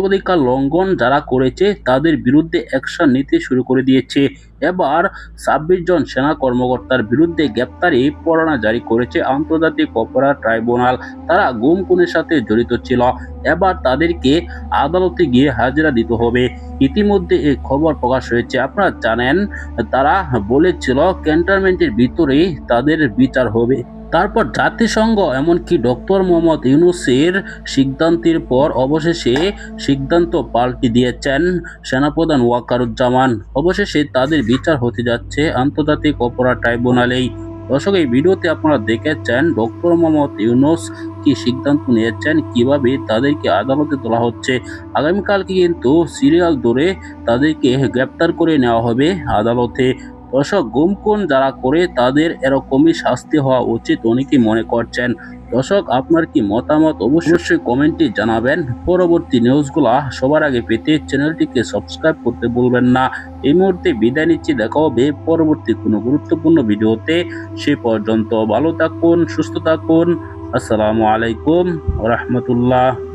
মানবাধিকার লঙ্ঘন যারা করেছে, তাদের বিরুদ্ধে অ্যাকশন নিতে শুরু করে দিয়েছে। এবার ছাব্বিশ জন সেনা কর্মকর্তার বিরুদ্ধে গ্রেপ্তারি পরোয়ানা জারি করেছে আন্তর্জাতিক অপরাধ ট্রাইব্যুনাল। তারা গুম খুনের সাথে জড়িত ছিল। এবার তাদেরকে আদালতে গিয়ে হাজিরা দিতে হবে। ইতিমধ্যে এই খবর প্রকাশ হয়েছে। আপনারা জানেন, তারা বলেছিল ক্যান্টনমেন্টের ভিতরেই তাদের বিচার হবে। তারপর জাতিসংঘ, এমনকি ডক্টর মোহাম্মদ ইউনুসের সিদ্ধান্তের পর অবশেষে সিদ্ধান্ত পাল্টে দিয়েছেন সেনাপ্রধান ওয়াকারুজ্জামান। অবশেষে তাদের বিচার হতে যাচ্ছে আন্তর্জাতিক অপরাধ ট্রাইব্যুনালেই। দর্শক, এই ভিডিওতে আপনারা দেখেছেন ডক্টর মোহাম্মদ ইউনুস কি সিদ্ধান্ত নিয়েছেন, কীভাবে তাদেরকে আদালতে তোলা হচ্ছে। আগামীকালকে কিন্তু সিরিয়াল ধরে তাদেরকে গ্রেপ্তার করে নেওয়া হবে আদালতে। দর্শক গুমকুন যারা করে তাদের এরকমই শাস্তি হওয়া উচিত অনেকেই মনে করছেন? দর্শক, আপনার কি মতামত অবশ্যই কমেন্টে জানাবেন। পরবর্তী নিউজগুলা সবার আগে পেতে চ্যানেলটিকে সাবস্ক্রাইব করতে ভুলবেন না। এই মুহূর্তে বিদায় নিচ্ছি। দেখা হবে পরবর্তী কোনো গুরুত্বপূর্ণ ভিডিওতে। সে পর্যন্ত ভালো থাকুন, সুস্থ থাকুন। আসসালামু আলাইকুম রহমতুল্লাহ।